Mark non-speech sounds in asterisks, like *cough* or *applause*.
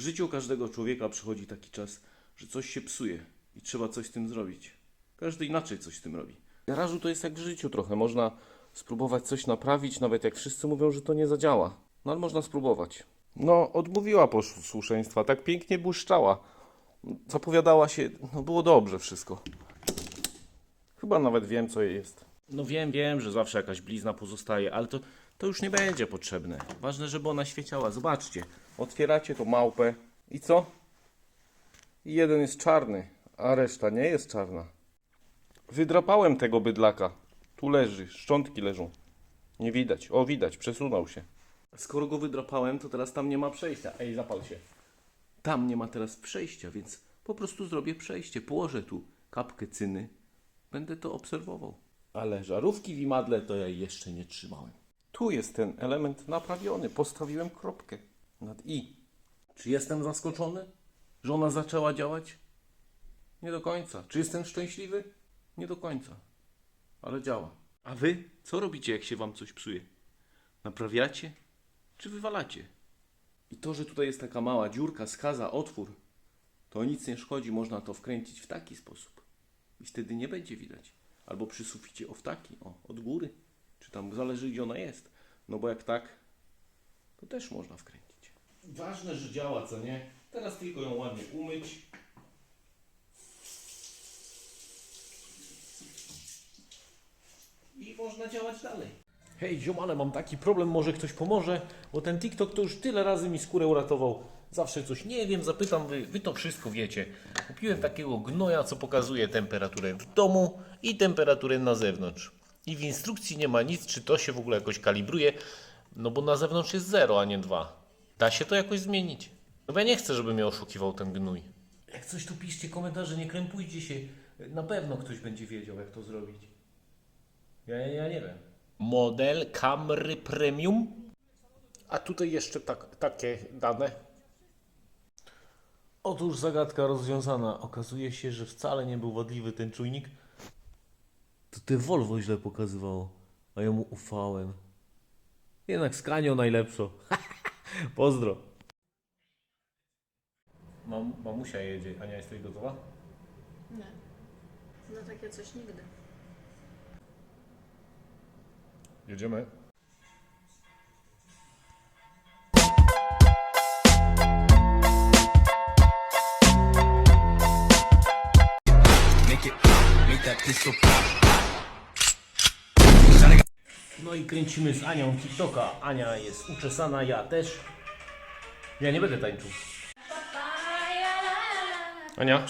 W życiu każdego człowieka przychodzi taki czas, że coś się psuje i trzeba coś z tym zrobić. Każdy inaczej coś z tym robi. W garażu to jest jak w życiu trochę. Można spróbować coś naprawić, nawet jak wszyscy mówią, że to nie zadziała. No ale można spróbować. No, odmówiła posłuszeństwa, tak pięknie błyszczała. Zapowiadała się, no było dobrze wszystko. Chyba nawet wiem, co jej jest. No wiem, wiem, że zawsze jakaś blizna pozostaje, ale to, to już nie będzie potrzebne. Ważne, żeby ona świeciała. Zobaczcie, otwieracie tą małpę i co? I jeden jest czarny, a reszta nie jest czarna. Wydrapałem tego bydlaka. Tu leży, szczątki leżą. Nie widać. O, widać, przesunął się. Skoro go wydrapałem, to teraz tam nie ma przejścia. Ej, zapal się. Tam nie ma teraz przejścia, więc po prostu zrobię przejście. Położę tu kapkę cyny. Będę to obserwował. Ale żarówki w imadle to ja jeszcze nie trzymałem. Tu jest ten element naprawiony. Postawiłem kropkę nad i. Czy jestem zaskoczony, że ona zaczęła działać? Nie do końca. Czy jestem szczęśliwy? Nie do końca. Ale działa. A wy co robicie, jak się wam coś psuje? Naprawiacie? Czy wywalacie? I to, że tutaj jest taka mała dziurka, skaza, otwór, to nic nie szkodzi, można to wkręcić w taki sposób. I wtedy nie będzie widać. Albo przy suficie o w taki, o, od góry. Czy tam zależy, gdzie ona jest. No bo jak tak, to też można wkręcić. Ważne, że działa, co nie? Teraz tylko ją ładnie umyć. I można działać dalej. Hej, ziomale, mam taki problem, może ktoś pomoże, bo ten TikTok to już tyle razy mi skórę uratował. Zawsze coś nie wiem, zapytam, wy, wy to wszystko wiecie. Kupiłem takiego gnoja, co pokazuje temperaturę w domu i temperaturę na zewnątrz. I w instrukcji nie ma nic, czy to się w ogóle jakoś kalibruje, no bo na zewnątrz jest 0, a nie 2. Da się to jakoś zmienić? No bo ja nie chcę, żeby mnie oszukiwał ten gnój. Jak coś tu piszcie komentarze, nie krępujcie się. Na pewno ktoś będzie wiedział, jak to zrobić. Ja, ja nie wiem. Model Camry Premium. A tutaj jeszcze tak, takie dane. Otóż zagadka rozwiązana. Okazuje się, że wcale nie był wadliwy ten czujnik. To te Volvo źle pokazywało, a ja mu ufałem. Jednak Scanio najlepszo. *laughs* Pozdro. Mam, mamusia jedzie. Ania, jesteś gotowa? Nie. No takie coś nigdy. Jedziemy. Make it pop, make that pistol pop. No i kręcimy z Anią TikToka. Ania jest uczesana, ja też. Ja nie będę tańczył. Ania?